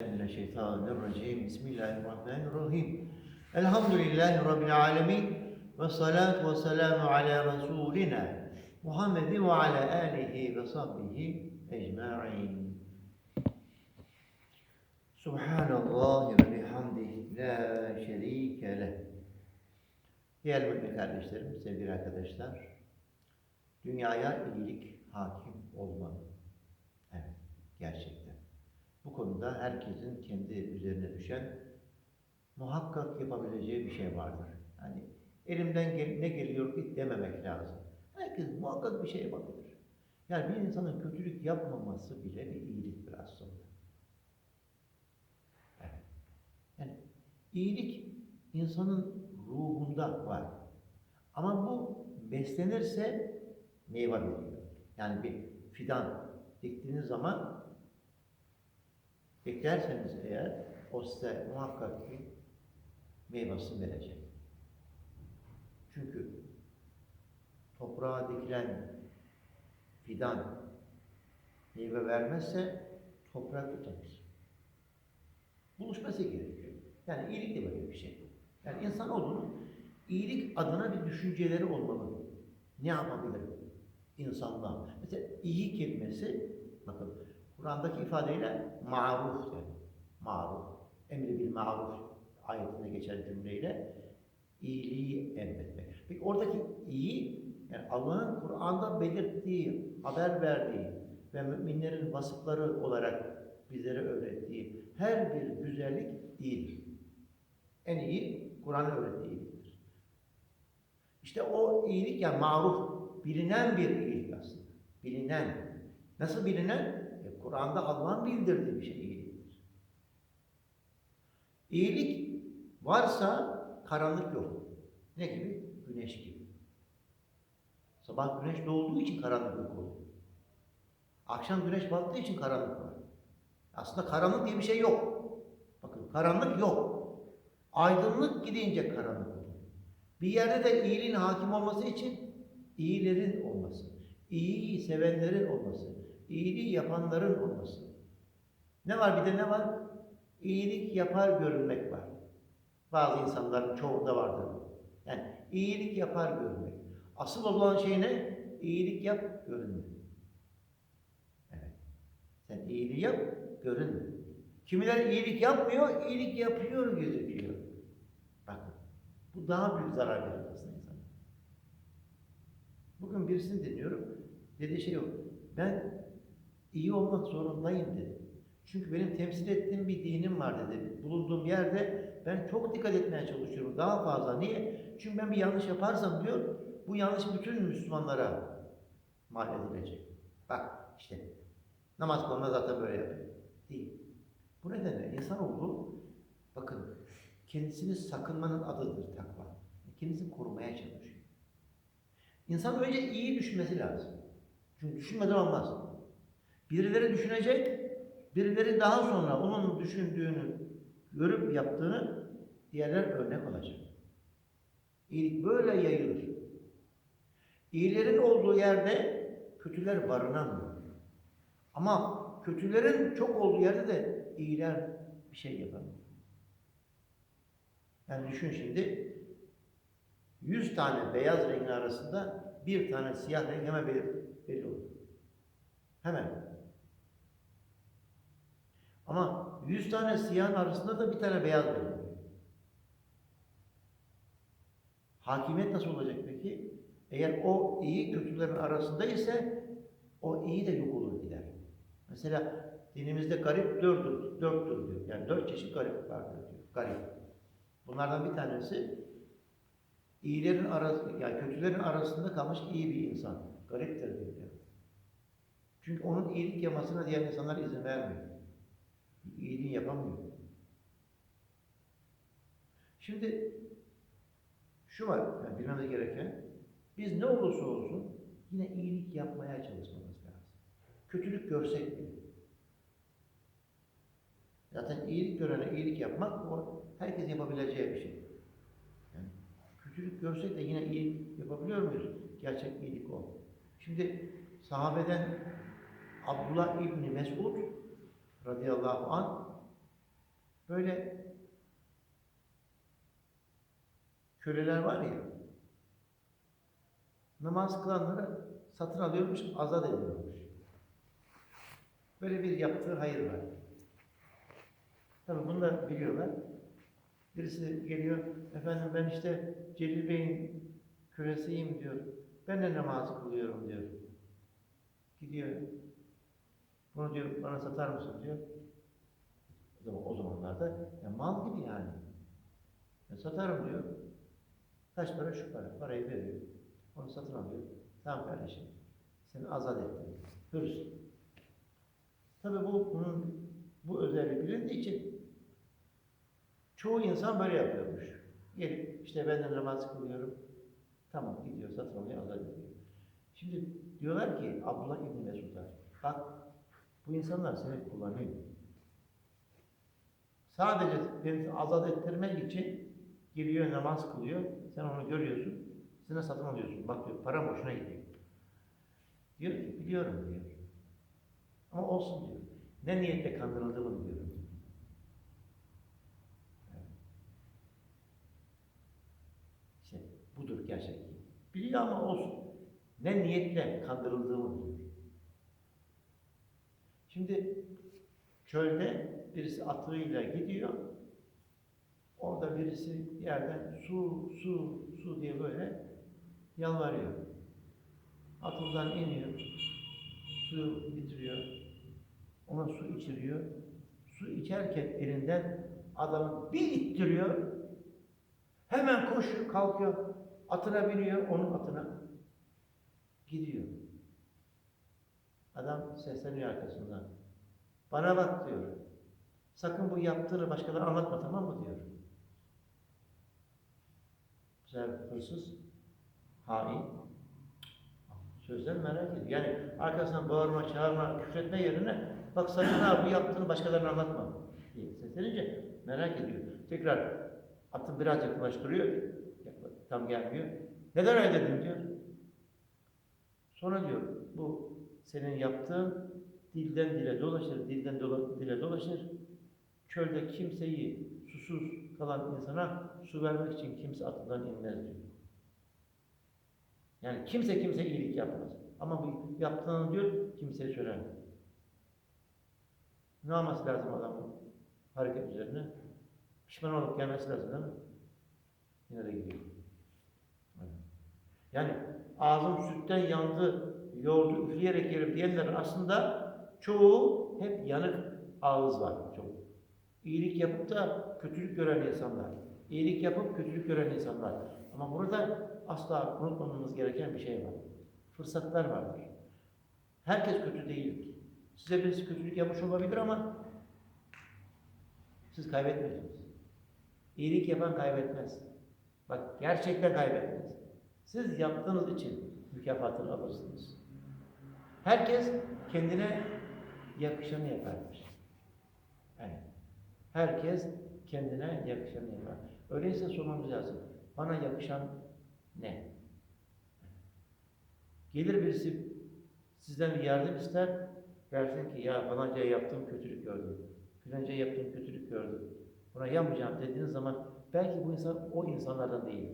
Mineşşeytanirracim. Bismillahirrahmanirrahim. Elhamdülillahi Rabbil alemin. Ve salatu ve selamu ala Resulina Muhammedin ve ala alihi ve sahbihi ecma'in. Subhanallah ve bihamdihi la şerike leh. Değerli mümin kardeşlerim, sevgili arkadaşlar, dünyaya iyilik hakim olmalı. Evet, gerçekten. Bu konuda herkesin kendi üzerine düşen muhakkak yapabileceği bir şey vardır. Yani elimden gel- ne geliyor ki dememek lazım. Herkes muhakkak bir şey yapabilir. Yani bir insanın kötülük yapmaması bile bir iyiliktir aslında. Evet. Yani iyilik insanın ruhunda var. Ama bu beslenirse meyve veriyor. Yani bir fidan diktiğiniz zaman eklerseniz eğer o size muhakkak ki meyvesini verecek. Çünkü toprağa dikilen fidan meyve vermezse toprak tutamaz. Buluşması gerekiyor. Yani iyilik de böyle bir şey. Yani insanoğlunun iyilik adına bir düşünceleri olmalı. Ne yapabilir insanlar? Mesela iyi kelimesi, bakın Kur'an'daki ifadeyle maruf yani. Maruf. Emri bil maruf ayetinde geçen cümleyle iyiliği emretmek. Peki oradaki iyi, yani Allah'ın Kur'an'da belirttiği, haber verdiği ve müminlerin vasıfları olarak bizlere öğrettiği her bir güzellik iyidir. En iyi Kur'an'ın öğrettiği iyiliktir. İşte o iyilik yani maruf, bilinen bir iyilik aslında. Bilinen. Nasıl bilinen? Kur'an'da Allah'ın bildirdiği bir şey iyiliktir. İyilik varsa karanlık yok. Ne gibi? Güneş gibi. Sabah güneş doğduğu için karanlık yok olur. Akşam güneş battığı için karanlık var. Aslında karanlık diye bir şey yok. Bakın karanlık yok. Aydınlık gidince karanlık olur. Bir yerde de iyiliğin hakim olması için iyilerin olması, iyiyi sevenlerin olması, iyiliği yapanların olması. Ne var bir de ne var? İyilik yapar görünmek var. Bazı insanların çoğunda vardır. bu. Yani iyilik yapar görünmek. Asıl olan şey ne? İyilik yap, görünme. Evet. Sen iyiliği yap, görünme. Kimiler iyilik yapmıyor, iyilik yapıyor gözüküyor. Bakın. Bu daha büyük zarar verir aslında insana. Bugün birisini dinliyorum. Dediği şey yok. Ben iyi olmak zorundayım dedi. Çünkü benim temsil ettiğim bir dinim var dedi. Bulunduğum yerde ben çok dikkat etmeye çalışıyorum. Daha fazla. Niye? Çünkü ben bir yanlış yaparsam diyor, bu yanlış bütün Müslümanlara mal edilecek. Bak işte namaz kılma zaten böyle yapıyor. Değil. Bu nedenle insanoğlu bakın kendisini sakınmanın adıdır takva. Kendisini korumaya çalışıyor. İnsan önce iyi düşünmesi lazım. Çünkü düşünmeden olmaz. Birileri düşünecek, birileri daha sonra onun düşündüğünü görüp yaptığını diğerler örnek olacak. İyilik böyle yayılır. İyilerin olduğu yerde kötüler barınamıyor. Ama kötülerin çok olduğu yerde de iyiler bir şey yapamıyor. Yani düşün şimdi 100 tane beyaz rengin arasında bir tane siyah renk hemen belli, olur. Hemen. Ama 100 tane siyahın arasında da bir tane beyaz olur. Hakimiyet nasıl olacak peki? Eğer o iyi kötülerin arasında ise o iyi de yok olur gider. Mesela dinimizde garip dörttür, dörttür diyor. Yani dört çeşit garip vardır diyor. Garip. Bunlardan bir tanesi iyilerin arası, yani kötülerin arasında kalmış iyi bir insan. Gariptir diyor. Çünkü onun iyilik yapmasına diğer insanlar izin vermiyor. İyiliğini yapamıyor. Şimdi şu var, yani bilmemiz gereken, biz ne olursa olsun yine iyilik yapmaya çalışmamız lazım. Kötülük görsek bile. Zaten iyilik görene iyilik yapmak o herkes yapabileceği bir şey. Yani kötülük görsek de yine iyilik yapabiliyor muyuz? Gerçek iyilik o. Şimdi sahabeden Abdullah İbni Mesud radıyallahu anh Böyle köleler var ya, namaz kılanları satın alıyormuş, azat ediyormuş. Böyle bir yaptığı hayır var. Tabii bunu da biliyorlar. Birisi geliyor, efendim ben işte Celil Bey'in kölesiyim diyor. Ben de namaz kılıyorum diyor. Gidiyor. Bunu diyor bana satar mısın diyor. O, zaman, o zamanlarda ya mal gibi yani. Ya satarım diyor. Kaç para şu para. Parayı veriyor. Onu satın alıyor. Tamam kardeşim. Seni azat ettim. Hırsın. Tabii bu bunun bu özelliği bilindiği için çoğu insan böyle yapıyormuş. Gelip işte ben de namaz kılıyorum. Tamam gidiyor satın alıyor azat ediyor. Şimdi diyorlar ki Abdullah İbni Mesud'a bak bu insanlar seni kullanıyor. Sadece beni azat ettirmek için geliyor namaz kılıyor. Sen onu görüyorsun. Sen satın alıyorsun. Bak diyor para boşuna gidiyor. Diyor ki biliyorum diyor. Ama olsun diyor. Ne niyetle kandırıldığımı biliyorum. İşte budur gerçek. Biliyor ama olsun. Ne niyetle kandırıldığımı biliyor. Şimdi çölde birisi atıyla gidiyor. Orada birisi yerden su, su, su diye böyle yalvarıyor. Atından iniyor. Su bitiriyor. Ona su içiriyor. Su içerken elinden adamı bir ittiriyor. Hemen koşuyor, kalkıyor. Atına biniyor, onun atına. Gidiyor. Adam sesleniyor arkasından. Bana bak diyor. Sakın bu yaptığını başkalarına anlatma tamam mı diyor. Sefer hırsız, hain, sözden merak ediyor. Yani arkasından bağırma, çağırma, küfretme yerine bak sakın ha bu yaptığını başkalarına anlatma diye seslenince merak ediyor. Tekrar atı biraz yaklaştırıyor. Tam gelmiyor. Neden öyle dedin diyor. Sonra diyor bu senin yaptığın dilden dile dolaşır, dilden dola, dile dolaşır. Çölde kimseyi susuz kalan insana su vermek için kimse atından inmez diyor. Yani kimse kimse iyilik yapmaz. Ama bu yaptığını diyor kimseye söylemez. Ne yapması lazım adamın hareket üzerine? Pişman olup gelmesi lazım değil mi? Yine de gidiyor. Yani ağzım sütten yandı, yoğurdu üfleyerek yerim diyenler aslında çoğu hep yanık ağız var çok. İyilik yapıp da kötülük gören insanlar. İyilik yapıp kötülük gören insanlar. Ama burada asla unutmamamız gereken bir şey var. Fırsatlar vardır. Herkes kötü değildir. Size birisi kötülük yapmış olabilir ama siz kaybetmediniz. İyilik yapan kaybetmez. Bak gerçekten kaybetmez. Siz yaptığınız için mükafatını alırsınız. Herkes kendine yakışanı yaparmış. Yani herkes kendine yakışanı yapar. Öyleyse sormamız lazım. Bana yakışan ne? Gelir birisi sizden bir yardım ister, dersin ki ya falanca yaptığım kötülük gördüm. Filanca yaptığım kötülük gördüm. Buna yapmayacağım dediğiniz zaman belki bu insan o insanlardan değil.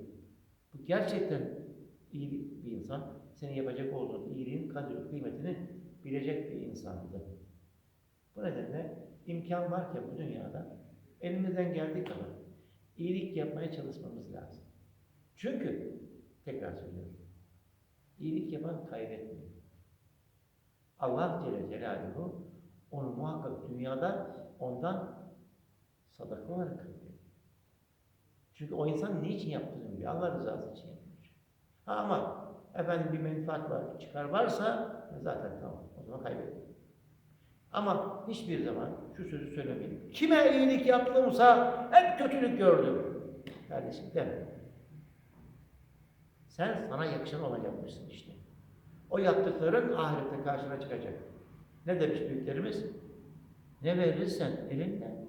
Bu gerçekten iyi insan. Senin yapacak olduğun iyiliğin kadri kıymetini bilecek bir insandı. Bu nedenle imkan varken bu dünyada elimizden geldiği kadar iyilik yapmaya çalışmamız lazım. Çünkü tekrar söylüyorum. İyilik yapan kaybetmiyor. Allah Celle Celaluhu onu muhakkak dünyada ondan sadaka olarak kabul. Çünkü o insan niçin yaptığını biliyor. Allah rızası için yapıyor. Ha ama efendim bir menfaat var, çıkar varsa zaten tamam. O zaman kaybediyor. Ama hiçbir zaman şu sözü söylemeyin. Kime iyilik yaptımsa hep kötülük gördüm. Kardeşim deme. Sen sana yakışan olan yapmışsın işte. O yaptıkların ahirette karşına çıkacak. Ne demiş büyüklerimiz? Ne verirsen elinden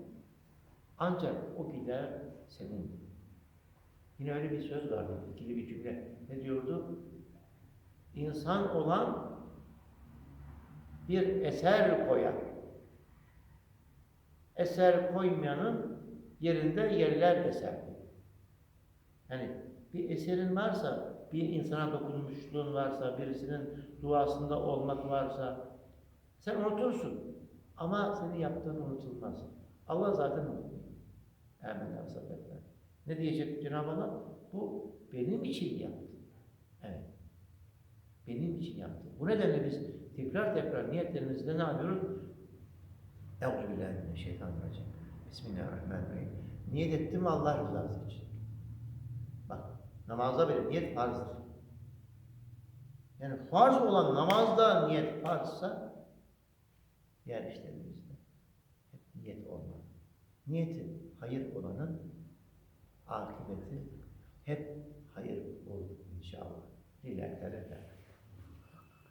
ancak o gider senin. Yine öyle bir söz vardı, ikili bir cümle. Ne diyordu? İnsan olan bir eser koyar. Eser koymayanın yerinde yerler eser. Yani bir eserin varsa, bir insana dokunmuşluğun varsa, birisinin duasında olmak varsa sen unutursun. Ama senin yaptığın unutulmaz. Allah zaten unutmuyor. Sabretler. Ne diyecek Cenab-ı Allah? Bu benim için yaptı. Benim için yaptı. Bu nedenle biz tekrar tekrar niyetlerimizde ne yapıyoruz? Euzubillahimineşşeytanirracim. Bismillahirrahmanirrahim. Niyet ettim Allah rızası için. Bak namazda bile niyet farzdır. Yani farz olan namazda niyet farzsa diğer işlerimizde hep niyet olmalı. Niyeti hayır olanın akıbeti hep hayır olur inşallah. Lillahi Teala.